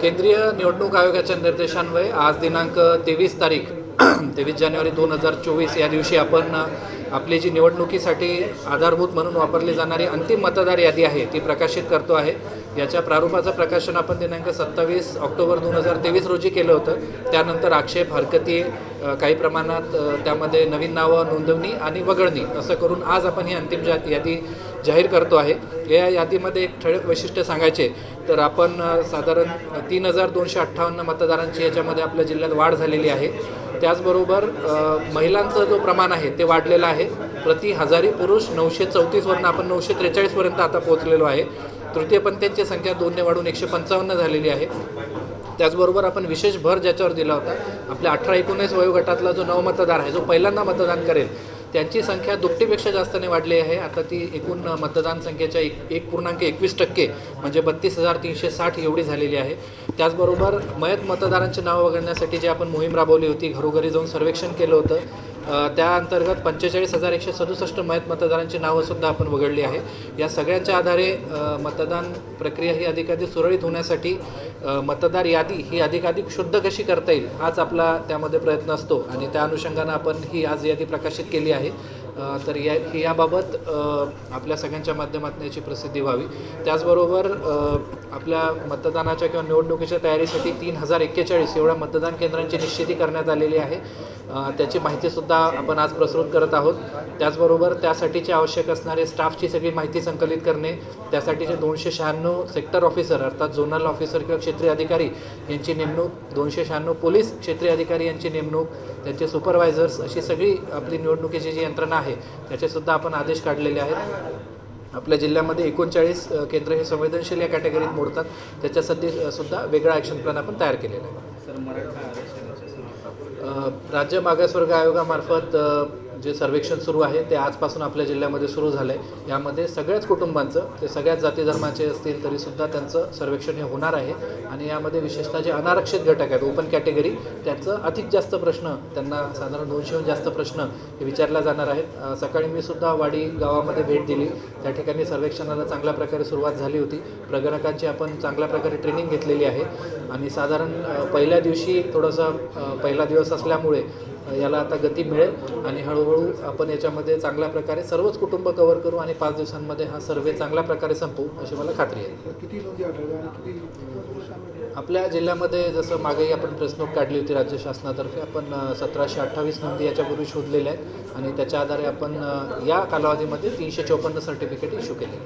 केंद्रीय निवडणूक आयोगाच्या निर्देशान्वये आज दिनांक तेवीस तारीख तेवीस जानेवारी दोन हजार चोवीस या दिवशी आपण आपली जी निवडणुकीसाठी आधारभूत म्हणून वापरली जाणारी अंतिम मतदार यादी आहे ती प्रकाशित करतो आहे. याच्या प्रारूपाचं प्रकाशन आपण दिनांक सत्तावीस ऑक्टोबर दोन हजार तेवीस रोजी केलं होतं. त्यानंतर आक्षेप हरकती काही प्रमाणात त्यामध्ये नवीन नावं नोंदवणी आणि वगळणी असं करून आज आपण ही अंतिम जा यादी जाहीर करतो आहे. या यादीमध्ये एक ठळक वैशिष्ट्य सांगायचे तर आपण साधारण तीन हजार दोनशे अठ्ठावन्न मतदारांची याच्यामध्ये आपल्या जिल्ह्यात वाढ झालेली आहे. त्याचबरोबर महिलांचं जो प्रमाण आहे ते वाढलेलं आहे. प्रति हजारी पुरुष नऊशे चौतीसवरून आपण नऊशे त्रेचाळीसपर्यंत आता पोहोचलेलो आहे. तृतीयपंथ्यांची संख्या दोनने वाढून एकशे पंचावन्न झालेली आहे. त्याचबरोबर आपण विशेष भर ज्याच्यावर दिला होता आपल्या अठरा एकोणीस वयोगटातला जो नवमतदार आहे जो पहिल्यांदा मतदान करेल त्यांची संख्या दुपटीपेक्षा जास्तने वाढली आहे. आता ती एकूण मतदान संख्येच्या एक एक पूर्णांक एकवीस टक्के म्हणजे बत्तीस हजार तीनशे साठ एवढी झालेली आहे. त्याचबरोबर मयत मतदारांची नावं वगळण्यासाठी जी आपण मोहीम राबवली होती घरोघरी जाऊन सर्वेक्षण केलं होतं त्या अंतर्गत पंचेचाळीस हजार एकशे सदुसष्ट मयत मतदारांची नावंसुद्धा आपण वगळली आहे. या सगळ्यांच्या आधारे मतदान प्रक्रिया ही अधिकाधिक सुरळीत होण्यासाठी मतदार यादी ही अधिकाधिक शुद्ध कशी करता येईल हाच आपला त्यामध्ये प्रयत्न असतो आणि त्या अनुषंगानं आपण ही आज यादी प्रकाशित केली आहे. तर या याबाबत आपल्या सगळ्यांच्या माध्यमातून याची प्रसिद्धी व्हावी. त्याचबरोबर आपल्या मतदानाच्या किंवा निवडणुकीच्या तयारीसाठी तीन हजार एक्केचाळीस एवढ्या मतदान केंद्रांची निश्चिती करण्यात आलेली आहे. त्याची माहितीसुद्धा आपण आज प्रसृत करत आहोत. त्याचबरोबर त्यासाठीचे आवश्यक असणारे स्टाफची सगळी माहिती संकलित करणे त्यासाठीचे दोनशे शहाण्णव सेक्टर ऑफिसर अर्थात झोनल ऑफिसर किंवा क्षेत्रीय अधिकारी यांची नेमणूक दोनशे शहाण्णव पोलीस क्षेत्रीय अधिकारी यांची नेमणूक त्यांचे सुपरवायझर्स अशी सगळी आपली निवडणुकीची जी यंत्रणा आहे. त्याचेसुद्धा आपण आदेश काढलेले आहेत. आपल्या जिल्ह्यामध्ये एकोणचाळीस केंद्र हे संवेदनशील या कॅटेगरीत मोडतात. त्याच्यासाठी सुद्धा वेगळा ॲक्शन प्लॅन आपण तयार केलेला आहे. अ, राज्य मागासवर्ग आयोगामार्फत जे सर्वेक्षण सुरू आहे ते आजपासून आपल्या जिल्ह्यामध्ये सुरू झालं आहे यामध्ये सगळ्याच कुटुंबांचं ते सगळ्याच जाती धर्माचे असतील तरीसुद्धा त्यांचं सर्वेक्षण हे होणार आहे. आणि यामध्ये विशेषतः जे अनारक्षित घटक आहेत ओपन कॅटेगरी त्यांचं अधिक जास्त प्रश्न त्यांना साधारण दोनशेहून जास्त प्रश्न हे विचारला जाणार आहेत. सकाळी मी सुद्धा वाडी गावामध्ये भेट दिली. त्या ठिकाणी सर्वेक्षणाला चांगल्या प्रकारे सुरुवात झाली होती. प्रगणकांची आपण चांगल्या प्रकारे ट्रेनिंग घेतलेली आहे. आणि साधारण पहिल्या दिवशी थोडंसं पहिला दिवस असल्यामुळे याला आता गती मिळेल आणि हळूहळू आपण याच्यामध्ये चांगल्या प्रकारे सर्वच कुटुंब कव्हर करू आणि पाच दिवसांमध्ये हा सर्वे चांगल्या प्रकारे संपवू अशी मला खात्री आहे. आपल्या जिल्ह्यामध्ये जसं मागेही आपण प्रेस नोट काढली होती राज्य शासनातर्फे आपण सतराशे अठ्ठावीस नोंदी याच्यापूर्वी शोधलेल्या आहेत आणि त्याच्या आधारे आपण या कालावधीमध्ये तीनशे चौपन्न सर्टिफिकेट इश्यू केले.